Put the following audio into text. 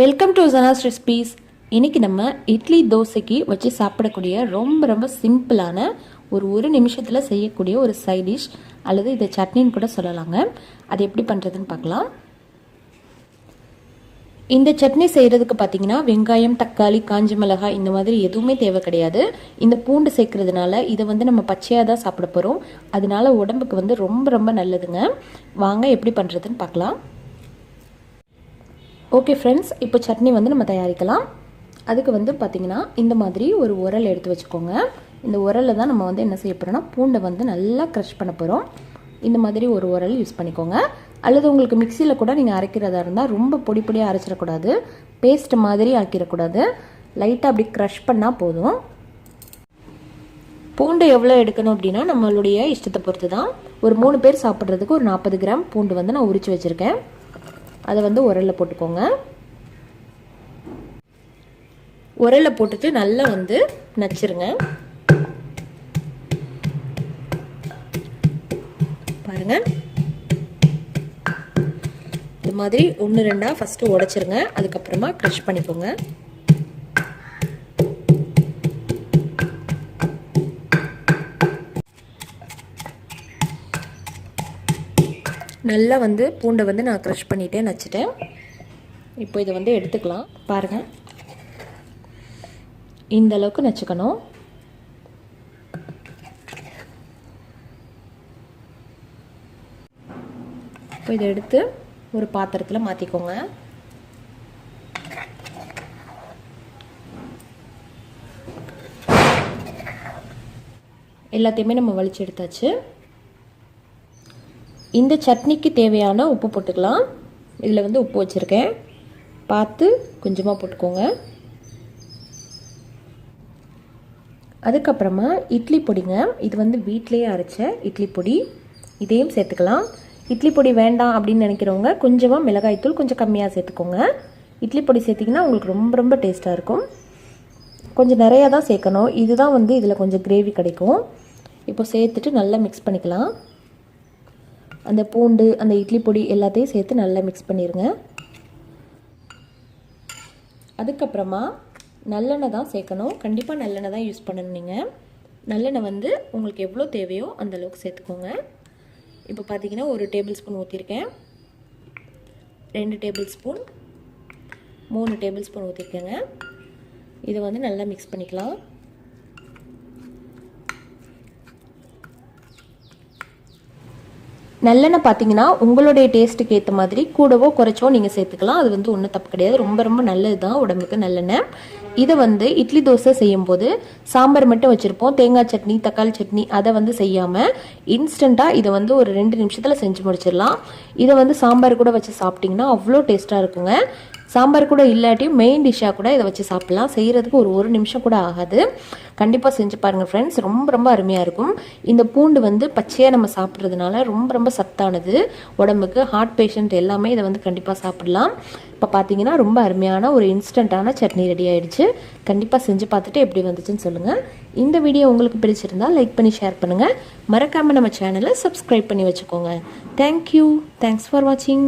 Welcome to Janas recipes இன்றைக்கி நம்ம இட்லி தோசைக்கு வச்சு சாப்பிடக்கூடிய ரொம்ப ரொம்ப சிம்பிளான ஒரு ஒரு நிமிஷத்தில் செய்யக்கூடிய ஒரு சைட் டிஷ் அல்லது இதை சட்னின்னு கூட சொல்லலாங்க. அது எப்படி பண்ணுறதுன்னு பார்க்கலாம். இந்த சட்னி செய்கிறதுக்கு பார்த்தீங்கன்னா வெங்காயம் தக்காளி காஞ்சி மிளகாய் இந்த மாதிரி எதுவுமே தேவை கிடையாது. இந்த பூண்டு சேர்க்கறதுனால இதை வந்து நம்ம பச்சையாக தான் சாப்பிட போகிறோம் அதனால உடம்புக்கு வந்து ரொம்ப ரொம்ப நல்லதுங்க. வாங்க எப்படி பண்ணுறதுன்னு பார்க்கலாம். ஓகே ஃப்ரெண்ட்ஸ் இப்போ சட்னி வந்து நம்ம தயாரிக்கலாம். அதுக்கு வந்து பார்த்திங்கன்னா இந்த மாதிரி ஒரு உரல் எடுத்து வச்சுக்கோங்க. இந்த உரலில் தான் நம்ம வந்து என்ன செய்ய போகிறோம்னா பூண்டை வந்து நல்லா க்ரஷ் பண்ண போகிறோம் இந்த மாதிரி ஒரு உரல் யூஸ் பண்ணிக்கோங்க. அல்லது உங்களுக்கு மிக்சியில் கூட நீங்கள் அரைக்கிறதா இருந்தால் ரொம்ப பொடி பொடியாக அரைச்சிடக்கூடாது. பேஸ்ட் மாதிரி ஆக்கிடக்கூடாது. லைட்டாக அப்படி க்ரஷ் பண்ணால் போதும். பூண்டு எவ்வளோ எடுக்கணும் அப்படின்னா நம்மளுடைய இஷ்டத்தை பொறுத்து தான் ஒரு மூணு பேர் சாப்பிட்றதுக்கு ஒரு நாற்பது கிராம் பூண்டு வந்து நான் உரித்து வச்சுருக்கேன். அதை வந்து உரலில் போட்டுக்கோங்க. உரலில் போட்டுட்டு நல்லா வந்து நச்சிருங்க. பாருங்க. இது மாதிரி ஒன்று ரெண்டாக ஃபஸ்ட்டு உடைச்சிருங்க. அதுக்கப்புறமா க்ரஷ் பண்ணிக்கோங்க. நல்லா வந்து பூண்டை வந்து நான் க்ரஷ் பண்ணிட்டேன் நச்சுட்டேன் இப்போ இதை வந்து எடுத்துக்கலாம். பாருங்கள் இந்த அளவுக்கு நச்சுக்கணும் இப்போ இதை எடுத்து ஒரு பாத்திரத்தில் மாற்றிக்கோங்க எல்லாத்தையுமே நம்ம வலிச்சு எடுத்தாச்சு. இந்த சட்னிக்கு தேவையான உப்பு போட்டுக்கலாம். இதில் வந்து உப்பு வச்சுருக்கேன். பார்த்து கொஞ்சமாக போட்டுக்கோங்க. அதுக்கப்புறமா இட்லி பொடிங்க. இது வந்து வீட்டிலேயே அரைச்ச இட்லி பொடி. இதையும் சேர்த்துக்கலாம். இட்லி பொடி வேண்டாம் அப்படின்னு நினைக்கிறவங்க கொஞ்சமாக மிளகாய்த்தூள் கொஞ்சம் கம்மியாக சேர்த்துக்கோங்க. இட்லி பொடி சேர்த்திங்கன்னா உங்களுக்கு ரொம்ப ரொம்ப டேஸ்ட்டாக இருக்கும். கொஞ்சம் நிறையா தான் சேர்க்கணும். இதுதான் வந்து இதில் கொஞ்சம் கிரேவி கிடைக்கும். இப்போ சேர்த்துட்டு நல்லா மிக்ஸ் பண்ணிக்கலாம். அந்த பூண்டு அந்த இட்லி பொடி எல்லாத்தையும் சேர்த்து நல்லா மிக்ஸ் பண்ணிடுங்க அதுக்கப்புறமா நல்லெண்ணெய் தான் சேர்க்கணும். கண்டிப்பாக நல்லெண்ணெய் தான் யூஸ் பண்ணணும் நீங்கள் நல்லெண்ணெய் வந்து உங்களுக்கு எவ்வளோ தேவையோ அந்த அளவுக்கு சேர்த்துக்கோங்க. இப்போ பார்த்தீங்கன்னா ஒரு டேபிள் ஸ்பூன் ஊற்றிருக்கேன் ரெண்டு டேபிள் ஸ்பூன் மூணு டேபிள் ஸ்பூன் ஊற்றிருக்கேங்க இதை வந்து நல்லா மிக்ஸ் பண்ணிக்கலாம். நல்லெண்ணெய் பார்த்தீங்கன்னா உங்களுடைய டேஸ்ட்டுக்கு ஏற்ற மாதிரி கூடவோ குறைச்சோ நீங்கள் சேர்த்துக்கலாம். அது வந்து ஒன்றும் தப்பு கிடையாது. ரொம்ப ரொம்ப நல்லது தான் உடம்புக்கு நல்லெண்ணெய். இதை வந்து இட்லி தோசை செய்யும்போது சாம்பார் மட்டும் வச்சுருப்போம். தேங்காய் சட்னி தக்காளி சட்னி அதை வந்து செய்யாமல் இன்ஸ்டண்ட்டாக இதை வந்து ஒரு ரெண்டு நிமிஷத்தில் செஞ்சு முடிச்சிடலாம். இதை வந்து சாம்பார் கூட வச்சு சாப்பிட்டிங்கன்னா அவ்வளோ டேஸ்ட்டாக இருக்குங்க. சாம்பார் கூட இல்லாட்டியும் மெயின் டிஷ்ஷாக கூட இதை வச்சு சாப்பிட்லாம். செய்கிறதுக்கு ஒரு ஒரு நிமிஷம் கூட ஆகாது. கண்டிப்பாக செஞ்சு பாருங்கள் ஃப்ரெண்ட்ஸ் ரொம்ப ரொம்ப அருமையாக இருக்கும். இந்த பூண்டு வந்து பச்சையாக நம்ம சாப்பிட்றதுனால ரொம்ப ரொம்ப சத்தானது. உடம்புக்கு ஹார்ட் பேஷண்ட் எல்லாமே இதை வந்து கண்டிப்பாக சாப்பிடலாம். இப்போ பார்த்தீங்கன்னா ரொம்ப அருமையான ஒரு இன்ஸ்டண்ட்டான சட்னி ரெடி ஆகிடுச்சு கண்டிப்பாக செஞ்சு பார்த்துட்டு எப்படி வந்துச்சுன்னு சொல்லுங்கள் இந்த வீடியோ உங்களுக்கு பிடிச்சிருந்தால் லைக் பண்ணி ஷேர் பண்ணுங்கள் மறக்காமல் நம்ம சேனலை சப்ஸ்கிரைப் பண்ணி வச்சுக்கோங்க. தேங்க்யூ தேங்க்ஸ் ஃபார் வாட்சிங்